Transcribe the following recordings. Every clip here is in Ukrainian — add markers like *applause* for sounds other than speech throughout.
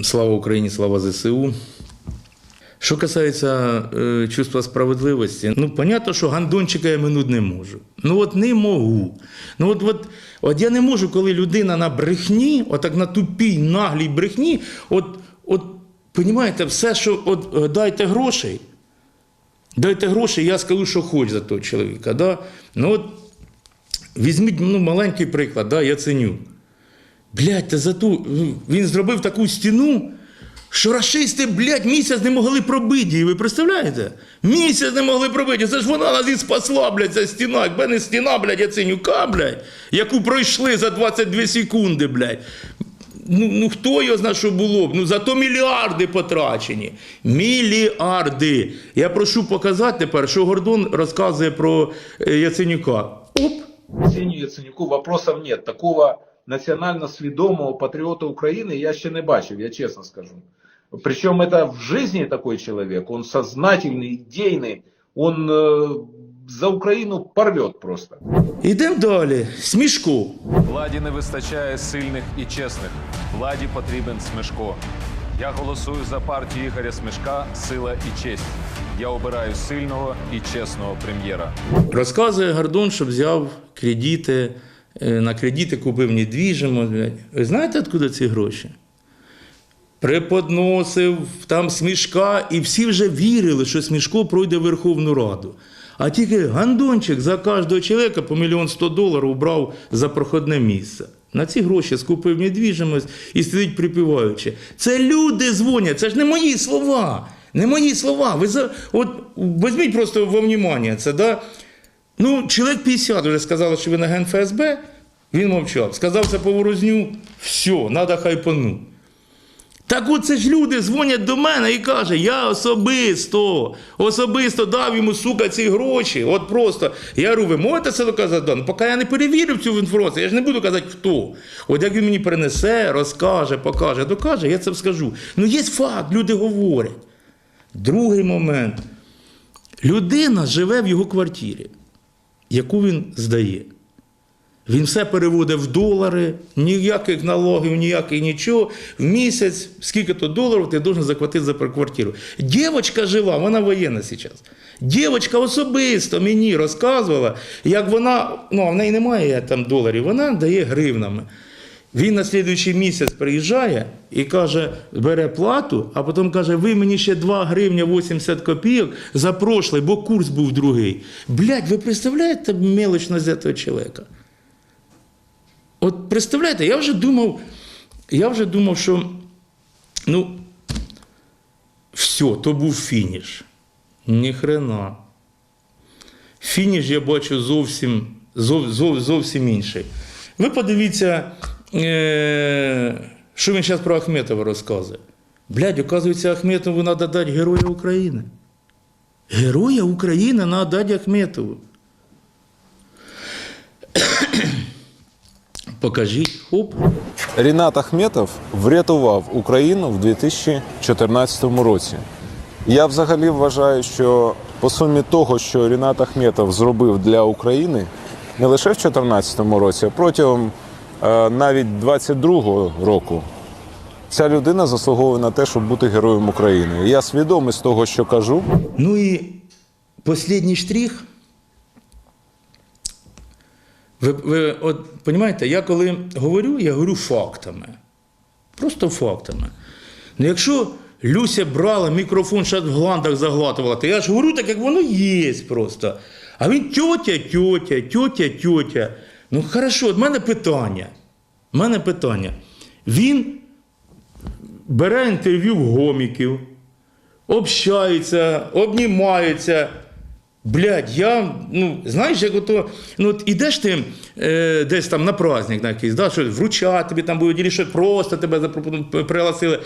Слава Україні, слава ЗСУ. Що касається е, чувства справедливості, ну, понятно, що гандончика я минути не можу. Ну от не можу. Ну от, от, от я не можу, коли людина на брехні, отак на тупій, наглій брехні, от, от, понімаєте, все, що от, е, дайте грошей, дайте грошей, я скажу, що хоч за того чоловіка. Да? Ну от, візьміть ну, маленький приклад, да, Яценюк. Блядь, та за ту, він зробив таку стіну, що рашисти, блядь, місяць не могли пробити її. Ви представляєте? Місяць не могли пробити. Це ж вона нас і спасла, блядь, ця стіна. Якби не стіна, блядь, Яценюка, блядь, яку пройшли за 22 секунди, блядь. Ну, ну хто його знає, що було б? Ну зато мільярди потрачені. Мільярди. Я прошу показати тепер, що Гордон розказує про е, Яценюка. Оп. Яценюку вопросов нет. Такого національно свідомого патріота України я ще не бачив, я чесно скажу. Причем это в жизни такой человек, он сознательный, идейный, он э, за Украину порвет просто. Ідемо далі. Смішко. Владі не вистачає сильних і чесних. Владі потрібен Смешко. Я голосую за партію Ігоря Смешка Сила і честь. Я обираю сильного і чесного прем'єра. Розказує Гордон, що взяв кредити, е, на кредити купив недвіжимо. Ви знаєте, откуда ці гроші? Преподносив там смішка, і всі вже вірили, що смішко пройде Верховну Раду. А тільки гандончик за кожного чоловіка по мільйон сто доларів брав за проходне місце. На ці гроші скупив недвіжимость і сидить припіваючи. Це люди дзвонять, це ж не мої слова. Не мої слова. Ви за... От візьміть просто во внимание це, да? Ну, чоловік 50 вже сказали, що ви на ген ФСБ, він мовчав. Сказав це Поворозню, все, треба хайпану. Так от це ж люди дзвонять до мене і кажуть, я особисто, особисто дав йому, сука, ці гроші. От просто. Я говорю, ви можете це доказати? Ну, поки я не перевірив цю інформацію, я ж не буду казати, хто. От як він мені принесе, розкаже, покаже, докаже, я це скажу. Ну, є факт, люди говорять. Другий момент. Людина живе в його квартирі, яку він здає. Він все переводить в долари, ніяких налогів, ніяких нічого. В місяць, скільки то доларів ти должен заплатити за квартиру. Дівочка жива, вона воєнна зараз. Дівчина особисто мені розказувала, як вона, ну а в неї немає там доларів, вона дає гривнами. Він на слідуючий місяць приїжджає і каже, бере плату, а потім каже, ви мені ще 2 гривня 80 копійок за прошлий, бо курс був другий. Блядь, ви представляєте мелочність цього чоловіка? От представляєте, я вже думав, я вже думав, що ну, все, то був фініш. Ніхрена. Фініш я бачу зовсім, зов, зов, зовсім інший. Ви подивіться, що він зараз про Ахметова розказує. Блядь, оказується, Ахметову треба дати Героя України. Героя України треба дати Ахметову. *coughs* Покажіть, хоп. Рінат Ахметов врятував Україну в 2014 році. Я взагалі вважаю, що по сумі того, що Рінат Ахметов зробив для України не лише в 2014 році, а протягом е, навіть 22-го року, ця людина заслуговує на те, щоб бути героєм України. Я свідомий з того, що кажу. Ну і останній штрих. Ви, ви от розумієте, я коли говорю, я говорю фактами. Просто фактами. Ну, якщо Люся брала мікрофон, ще в гландах заглатувала, то я ж говорю так, як воно є просто. А він тьотя, тьотя, тьотя, тьотя. Ну, хорошо, от мене питання. У мене питання. Він бере інтерв'ю в гоміків, общаються, обнімаються. Блядь, я, ну, знаєш, як ото, ну, от ідеш ти е, десь там на праздник на якийсь, да, що вручати тобі там будуть, що просто тебе пригласили.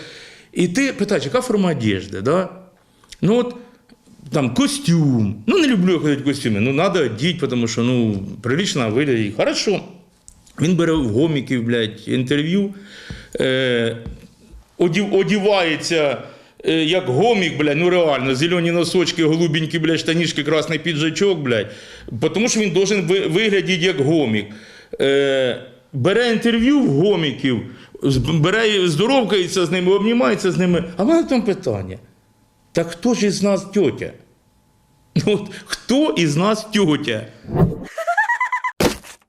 І ти питаєш, яка форма одежди, да? Ну от там костюм. Ну, не люблю я ходити в костюмі. Ну, треба одіти, тому що ну, прилично виглядить. Хорошо. Він бере в гоміків, блядь, інтерв'ю, е, одів, одівається е, як гомік, блядь, ну реально, зелені носочки, голубенькі, блядь, штанішки, красний піджачок, блядь, тому що він должен ви- виглядіти як гомік. Е, бере інтерв'ю в гоміків, бере, здоровкається з ними, обнімається з ними. А в мене там питання. Так хто ж із нас тьотя? Ну, от хто із нас тьотя?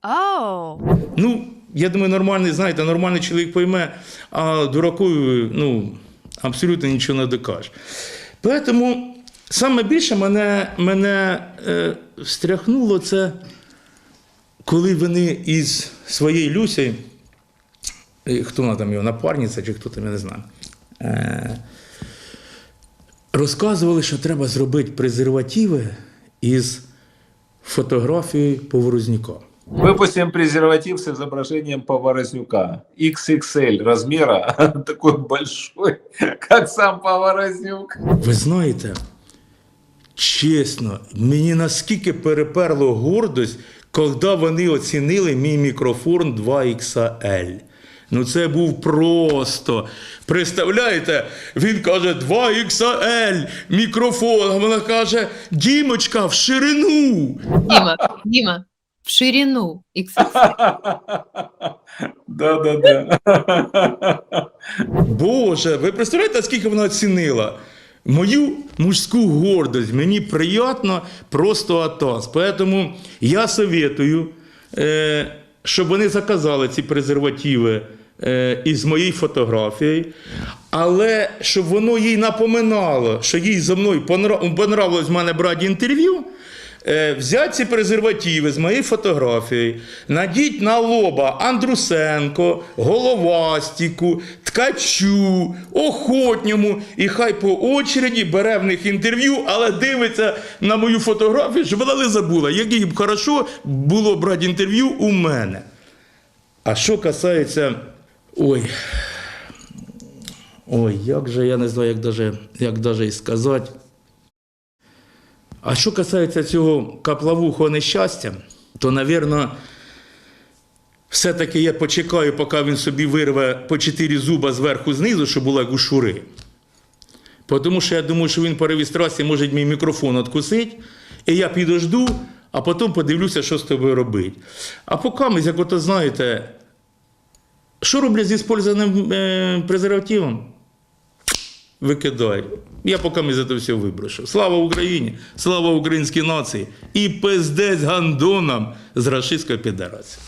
Oh. Ну, я думаю, нормальний, знаєте, нормальний чоловік пойме, а дураку, ну, абсолютно нічого не докаже. Тому саме більше мене, мене е, встряхнуло це, коли вони із своєю Люсею, е, хто вона там його, напарниця чи хто там, я не знаю, е, розказували, що треба зробити презервативи із фотографією Поворознюка. Выпустим презерватив с изображением Поворознюка. XXL *laughs* размера, такой большой, как сам Поворознюк. Ви знаєте, чесно, мені наскільки переперло гордость, коли вони оцінили мій мікрофон 2XL. Ну це був просто. Представляєте, він каже 2XL мікрофон, а вона каже, Дімочка, в ширину. Дима, Дима, в ширину. Да-да-да. Боже, ви представляєте, скільки вона оцінила? Мою мужську гордость. Мені приємно просто атас. Тому я советую, е, щоб вони заказали ці презервативи із моєю фотографією, але щоб воно їй напоминало, що їй за мною понравилось в мене брати інтерв'ю. Е, Взять ці презервативи з моєю фотографією, надіть на лоба Андрусенко, Головастіку, Ткачу, Охотньому, і хай по очереді бере в них інтерв'ю, але дивиться на мою фотографію, щоб вона не забула, як їй б хорошо було брати інтерв'ю у мене. А що касається. Ой. Ой, як же я не знаю, як даже, як даже і сказати. А що касається цього каплавухого нещастя, то, напевно, все-таки я почекаю, поки він собі вирве по чотири зуба зверху знизу, щоб було як у. Тому що я думаю, що він по реєстрації може мій мікрофон відкусити, і я підожду, а потім подивлюся, що з тобою робити. А поки, ми, як ото знаєте, що роблять з іспользованим е, презервативом? Викидай. Я поки за це все виброшу. Слава Україні! Слава українській нації! І пиздець гандонам з Рашистської Федерації.